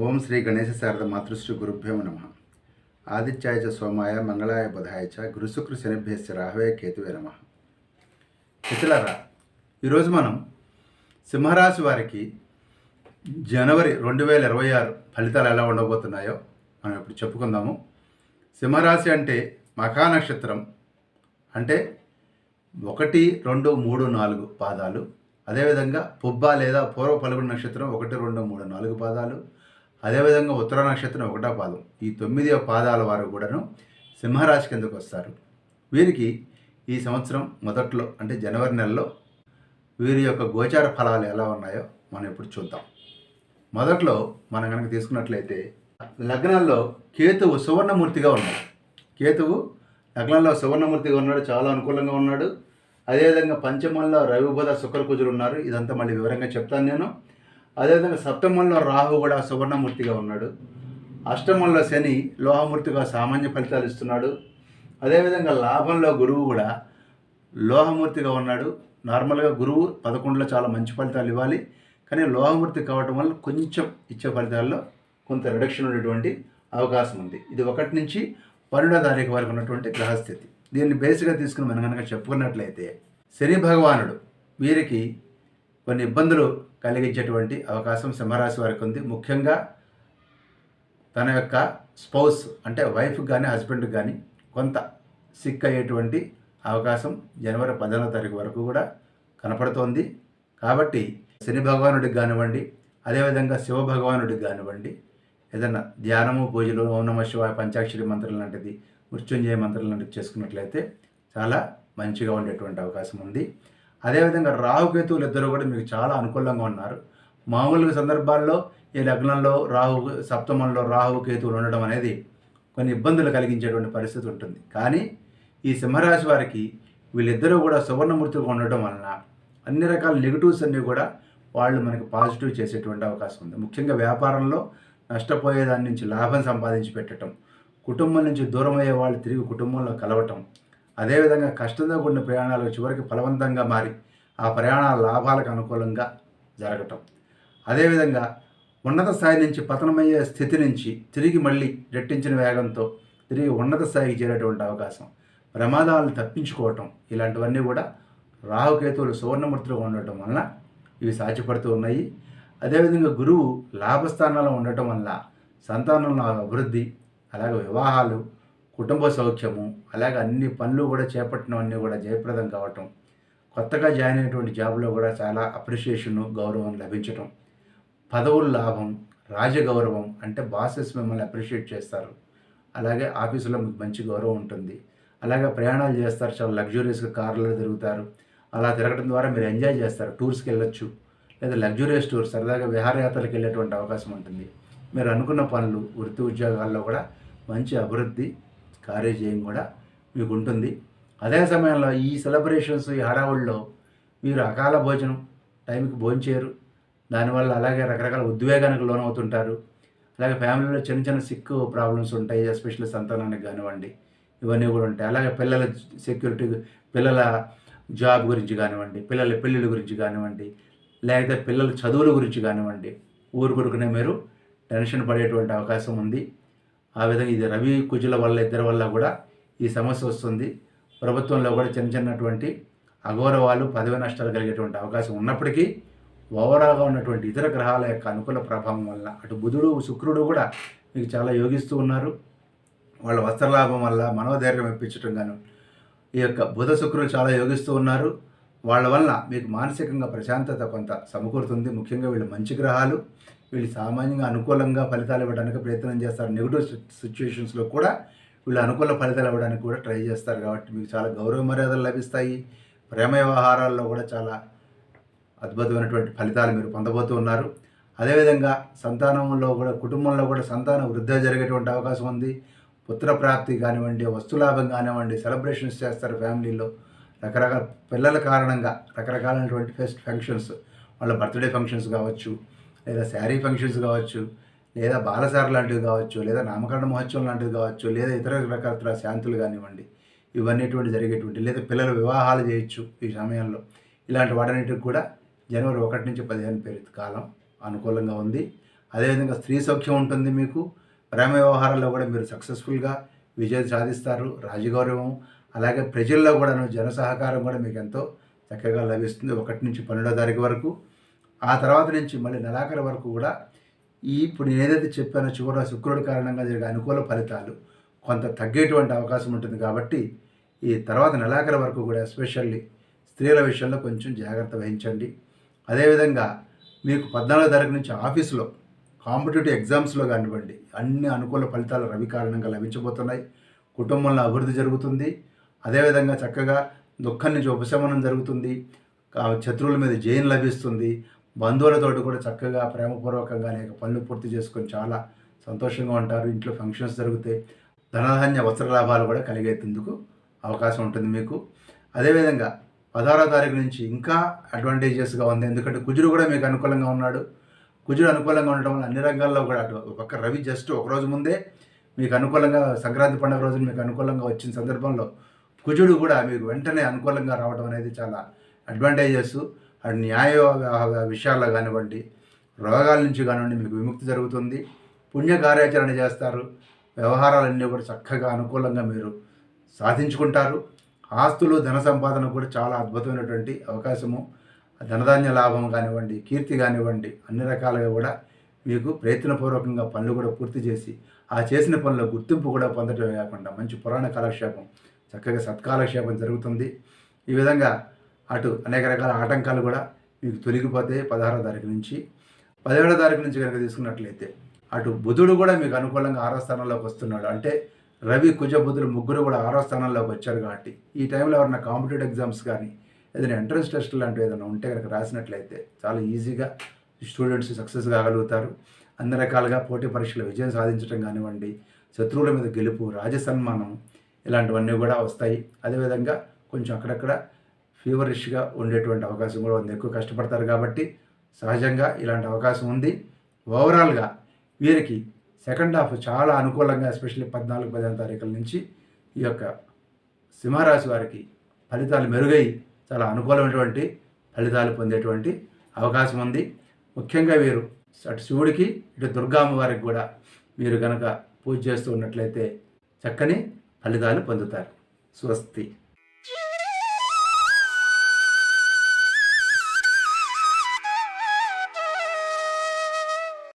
ఓం శ్రీ గణేశ శారద మాతృశ్రీ గురుభ్యో నమ. ఆదిత్యాయ చ సోమాయ మంగళాయ బుధాయ చ గురుశుక్రు శనిభ్యస్య రాహవే కేతువే నమ. మిత్రులారా ఈరోజు మనం సింహరాశి వారికి జనవరి రెండు వేల ఇరవై ఆరు ఫలితాలు ఎలా ఉండబోతున్నాయో మనం ఇప్పుడు చెప్పుకుందాము. సింహరాశి అంటే మఖా నక్షత్రం అంటే ఒకటి రెండు మూడు నాలుగు పాదాలు. అదేవిధంగా పుబ్బ లేదా పూర్వ పలుగుడు నక్షత్రం ఒకటి రెండు మూడు నాలుగు పాదాలు. అదేవిధంగా ఉత్తర నక్షత్రం ఒకటో పాదం. ఈ తొమ్మిది పాదాల వారు కూడాను సింహరాశి కిందకు వస్తారు. వీరికి ఈ సంవత్సరం మొదట్లో అంటే జనవరి నెలలో వీరి యొక్క గోచార ఫలాలు ఎలా ఉన్నాయో మనం ఇప్పుడు చూద్దాం. మొదట్లో మనం కనుక తీసుకున్నట్లయితే లగ్నంలో కేతువు సువర్ణమూర్తిగా ఉన్నాడు. కేతువు లగ్నంలో సువర్ణమూర్తిగా ఉన్నాడు చాలా అనుకూలంగా ఉన్నాడు. అదేవిధంగా పంచమంలో రవి శుక్రకుజులు ఉన్నారు. ఇదంతా మళ్ళీ వివరంగా చెప్తాను నేను. అదేవిధంగా సప్తమంలో రాహు కూడా సువర్ణమూర్తిగా ఉన్నాడు. అష్టమంలో శని లోహమూర్తిగా సామాన్య ఫలితాలు ఇస్తున్నాడు. అదేవిధంగా లాభంలో గురువు కూడా లోహమూర్తిగా ఉన్నాడు. నార్మల్గా గురువు పదకొండులో చాలా మంచి ఫలితాలు ఇవ్వాలి. కానీ లోహమూర్తి కావటం వల్ల కొంచెం ఇచ్చే ఫలితాల్లో కొంత రిడక్షన్ ఉండేటువంటి అవకాశం ఉంది. ఇది ఒకటి నుంచి పన్నెండో తారీఖు వరకు ఉన్నటువంటి గ్రహస్థితి. దీన్ని బేసిక్గా తీసుకుని మనం కనుక చెప్పుకున్నట్లయితే శని భగవానుడు వీరికి కొన్ని ఇబ్బందులు కలిగించేటువంటి అవకాశం సింహరాశి వారికి ఉంది. ముఖ్యంగా తన యొక్క స్పౌస్ అంటే వైఫ్ కానీ హస్బెండ్ కానీ కొంత సిక్ అయ్యేటువంటి అవకాశం జనవరి పదహారవ తారీఖు వరకు కూడా కనపడుతోంది. కాబట్టి శని భగవానుడికి కానివ్వండి అదేవిధంగా శివ భగవానుడికి కానివ్వండి ఏదైనా ధ్యానము పూజలు ఓం నమ శివ పంచాక్షరి మంత్రం లాంటిది మృత్యుంజయ మంత్రం లాంటిది చేసుకున్నట్లయితే చాలా మంచిగా ఉండేటువంటి అవకాశం ఉంది. అదేవిధంగా రాహుకేతువులు ఇద్దరు కూడా మీకు చాలా అనుకూలంగా ఉన్నారు. మామూలుగా సందర్భాల్లో ఈ లగ్నంలో రాహు సప్తమంలో రాహు కేతువులు ఉండడం అనేది కొన్ని ఇబ్బందులు కలిగించేటువంటి పరిస్థితి ఉంటుంది. కానీ ఈ సింహరాశి వారికి వీళ్ళిద్దరూ కూడా సువర్ణమూర్తిగా ఉండటం వలన అన్ని రకాల నెగిటివ్స్ అన్నీ కూడా వాళ్ళు మనకి పాజిటివ్ చేసేటువంటి అవకాశం ఉంది. ముఖ్యంగా వ్యాపారంలో నష్టపోయేదాని నుంచి లాభం సంపాదించి పెట్టడం కుటుంబం నుంచి దూరం అయ్యే వాళ్ళు తిరిగి కుటుంబంలో కలవటం అదేవిధంగా కష్టంతో కూడిన ప్రయాణాలు చివరికి ఫలవంతంగా మారి ఆ ప్రయాణాల లాభాలకు అనుకూలంగా జరగటం. అదేవిధంగా ఉన్నత స్థాయి నుంచి పతనమయ్యే స్థితి నుంచి తిరిగి మళ్ళీ రెట్టించిన వేగంతో తిరిగి ఉన్నత స్థాయికి చేరేటువంటి అవకాశం ప్రమాదాలను తప్పించుకోవటం ఇలాంటివన్నీ కూడా రాహుకేతువులు సువర్ణమూర్తిలో ఉండటం వలన ఇవి సాధ్యపడుతూ ఉన్నాయి. అదేవిధంగా గురువు లాభస్థానంలో ఉండటం వల్ల సంతానంలో అభివృద్ధి అలాగే వివాహాలు కుటుంబ సౌఖ్యము అలాగే అన్ని పనులు కూడా చేపట్టినవన్నీ కూడా జయప్రదం కావటం కొత్తగా జాయిన్ అయినటువంటి జాబ్లో కూడా చాలా అప్రిషియేషను గౌరవం లభించటం పదవుల లాభం రాజగౌరవం అంటే బాసెస్ మిమ్మల్ని అప్రిషియేట్ చేస్తారు. అలాగే ఆఫీసులో మీకు మంచి గౌరవం ఉంటుంది. అలాగే ప్రయాణాలు చేస్తారు చాలా లగ్జూరియస్గా కార్లలో తిరుగుతారు. అలా తిరగడం ద్వారా మీరు ఎంజాయ్ చేస్తారు టూర్స్కి వెళ్ళొచ్చు లేదా లగ్జూరియస్ టూర్ సరదాగా విహారయాత్రలకు వెళ్ళేటువంటి అవకాశం ఉంటుంది. మీరు అనుకున్న పనులు వృత్తి ఉద్యోగాల్లో కూడా మంచి అభివృద్ధి కార్యజయం కూడా మీకు ఉంటుంది అదే సమయంలో ఈ సెలబ్రేషన్స్ ఈ హడావుల్లో మీరు అకాల భోజనం టైంకి భోంచేయరు దానివల్ల అలాగే రకరకాల ఉద్వేగానికి లోనవుతుంటారు. అలాగే ఫ్యామిలీలో చిన్న చిన్న సిక్ ప్రాబ్లమ్స్ ఉంటాయి ఎస్పెషల్లీ సంతానానికి కానివ్వండి ఇవన్నీ కూడా ఉంటాయి. అలాగే పిల్లల సెక్యూరిటీ పిల్లల జాబ్ గురించి కానివ్వండి పిల్లల పెళ్ళిళ్ళ గురించి కానివ్వండి లేకపోతే పిల్లల చదువుల గురించి కానివ్వండి ఊరు కొడుకునే మీరు టెన్షన్ పడేటువంటి అవకాశం ఉంది. ఆ విధంగా ఇది రవి కుజుల వల్ల ఇద్దరి వల్ల కూడా ఈ సమస్య వస్తుంది. ప్రభుత్వంలో కూడా చిన్న చిన్నటువంటి అగౌరవాలు పదవి నష్టాలు కలిగేటువంటి అవకాశం ఉన్నప్పటికీ ఓవరాల్గా ఉన్నటువంటి ఇతర గ్రహాల యొక్క అనుకూల ప్రభావం వల్ల అటు బుధుడు శుక్రుడు కూడా మీకు చాలా యోగిస్తూ ఉన్నారు. వాళ్ళ వస్త్రలాభం వల్ల మనోధైర్యం ఇప్పించడం గాను ఈ యొక్క బుధ శుక్రులు చాలా యోగిస్తూ ఉన్నారు. వాళ్ళ వల్ల మీకు మానసికంగా ప్రశాంతత కొంత సమకూరుతుంది. ముఖ్యంగా వీళ్ళు మంచి గ్రహాలు. వీళ్ళు సామాన్యంగా అనుకూలంగా ఫలితాలు ఇవ్వడానికి ప్రయత్నం చేస్తారు. నెగిటివ్ సిచ్యువేషన్స్లో కూడా వీళ్ళు అనుకూల ఫలితాలు ఇవ్వడానికి కూడా ట్రై చేస్తారు కాబట్టి మీకు చాలా గౌరవ మర్యాదలు లభిస్తాయి. ప్రేమ వ్యవహారాల్లో కూడా చాలా అద్భుతమైనటువంటి ఫలితాలు మీరు పొందబోతూ ఉన్నారు. అదేవిధంగా సంతానంలో కూడా కుటుంబంలో కూడా సంతానం వృద్ధి జరిగేటువంటి అవకాశం ఉంది. పుత్ర ప్రాప్తి కానివ్వండి వస్తులాభం కానివ్వండి సెలబ్రేషన్స్ చేస్తారు ఫ్యామిలీలో. రకరకాల పిల్లల కారణంగా రకరకాలైనటువంటి ఫెస్ట్ ఫంక్షన్స్ వాళ్ళ బర్త్డే ఫంక్షన్స్ కావచ్చు లేదా శారీ ఫంక్షన్స్ కావచ్చు లేదా బాలసార లాంటివి కావచ్చు లేదా నామకరణ మహోత్సవం లాంటివి కావచ్చు లేదా ఇతర రకాల శాంతులు కానివ్వండి ఇవన్నీటువంటి జరిగేటువంటి లేదా పిల్లల వివాహాలు చేయొచ్చు ఈ సమయంలో. ఇలాంటి వాటన్నిటికి కూడా జనవరి ఒకటి నుంచి పదిహేను పేరు కాలం అనుకూలంగా ఉంది. అదేవిధంగా స్త్రీ సౌఖ్యం ఉంటుంది మీకు. ప్రేమ వ్యవహారాల్లో కూడా మీరు సక్సెస్ఫుల్గా విజయం సాధిస్తారు. రాజగౌరవం అలాగే ప్రజల్లో కూడా జన సహకారం కూడా మీకు ఎంతో చక్కగా లభిస్తుంది. ఒకటి నుంచి పన్నెండో తారీఖు వరకు ఆ తర్వాత నుంచి మళ్ళీ నెలాఖరు వరకు కూడా ఈ ఇప్పుడు నేను ఏదైతే చెప్పానో చివరి శుక్రుడు కారణంగా జరిగే అనుకూల ఫలితాలు కొంత తగ్గేటువంటి అవకాశం ఉంటుంది కాబట్టి ఈ తర్వాత నెలాఖరు వరకు కూడా ఎస్పెషల్లీ స్త్రీల విషయంలో కొంచెం జాగ్రత్త వహించండి. అదేవిధంగా మీకు పద్నాలుగో తారీఖు నుంచి ఆఫీసులో కాంపిటేటివ్ ఎగ్జామ్స్లో కానివ్వండి అన్ని అనుకూల ఫలితాలు రవి కారణంగా లభించబోతున్నాయి. కుటుంబంలో అభివృద్ధి జరుగుతుంది. అదేవిధంగా చక్కగా దుఃఖం నుంచి ఉపశమనం జరుగుతుంది. శత్రువుల మీద జయం లభిస్తుంది. బంధువులతోటి కూడా చక్కగా ప్రేమపూర్వకంగా అనేక పనులు పూర్తి చేసుకొని చాలా సంతోషంగా ఉంటారు. ఇంట్లో ఫంక్షన్స్ జరుగుతాయి ధనధాన్య వస్త్ర లాభాలు కూడా కలిగేందుకు అవకాశం ఉంటుంది మీకు. అదేవిధంగా పదహారో తారీఖు నుంచి ఇంకా అడ్వాంటేజెస్గా ఉంది. ఎందుకంటే కుజుడు కూడా మీకు అనుకూలంగా ఉన్నాడు. కుజుడు అనుకూలంగా ఉండటం వల్ల అన్ని రంగాల్లో కూడా అటు పక్క రవి జస్ట్ ఒక రోజు ముందే మీకు అనుకూలంగా సంక్రాంతి పండుగ రోజున మీకు అనుకూలంగా వచ్చిన సందర్భంలో కుజుడు కూడా మీకు వెంటనే అనుకూలంగా రావడం అనేది చాలా అడ్వాంటేజెస్ అటు న్యాయ విషయాల్లో కానివ్వండి రోగాల నుంచి కానివ్వండి మీకు విముక్తి జరుగుతుంది పుణ్య కార్యాచరణ చేస్తారు వ్యవహారాలన్నీ కూడా చక్కగా అనుకూలంగా మీరు సాధించుకుంటారు. ఆస్తులు ధన సంపాదన కూడా చాలా అద్భుతమైనటువంటి అవకాశము. ధనధాన్య లాభం కానివ్వండి కీర్తి కానివ్వండి అన్ని రకాలుగా కూడా మీకు ప్రయత్నపూర్వకంగా పనులు కూడా పూర్తి చేసి ఆ చేసిన పనుల గుర్తింపు కూడా పొందటమే కాకుండా మంచి పురాణ కాలక్షేపం చక్కగా సత్కాలక్షేపం జరుగుతుంది. ఈ విధంగా అటు అనేక రకాల ఆటంకాలు కూడా మీకు తొలగిపోతాయి పదహారో తారీఖు నుంచి పదిహేడో తారీఖు నుంచి కనుక తీసుకున్నట్లయితే అటు బుధుడు కూడా మీకు అనుకూలంగా ఆరో స్థానంలోకి వస్తున్నాడు. అంటే రవి కుజ బుధుడు ముగ్గురు కూడా ఆరో స్థానంలోకి వచ్చారు కాబట్టి ఈ టైంలో ఎవరైనా కాంపిటేటివ్ ఎగ్జామ్స్ కానీ ఏదైనా ఎంట్రన్స్ టెస్ట్ లాంటివి ఏదైనా ఉంటే కనుక రాసినట్లయితే చాలా ఈజీగా స్టూడెంట్స్ సక్సెస్ కాగలుగుతారు. అన్ని రకాలుగా పోటీ పరీక్షలు విజయం సాధించడం కానివ్వండి శత్రువుల మీద గెలుపు రాజసన్మానం ఇలాంటివన్నీ కూడా వస్తాయి. అదేవిధంగా కొంచెం అక్కడక్కడ ఫీవరిష్గా ఉండేటువంటి అవకాశం కూడా ఉంది ఎక్కువ కష్టపడతారు కాబట్టి సహజంగా ఇలాంటి అవకాశం ఉంది. ఓవరాల్గా వీరికి సెకండ్ హాఫ్ చాలా అనుకూలంగా ఎస్పెషల్లీ పద్నాలుగు పదిహేను తారీఖుల నుంచి ఈ యొక్క సింహరాశి వారికి ఫలితాలు మెరుగై చాలా అనుకూలమైనటువంటి ఫలితాలు పొందేటువంటి అవకాశం ఉంది. ముఖ్యంగా వీరు అటు శివుడికి ఇటు దుర్గామ్మ వారికి కూడా మీరు కనుక పూజ చేస్తూ ఉన్నట్లయితే చక్కని ఫలితాలు పొందుతారు. స్వస్తి.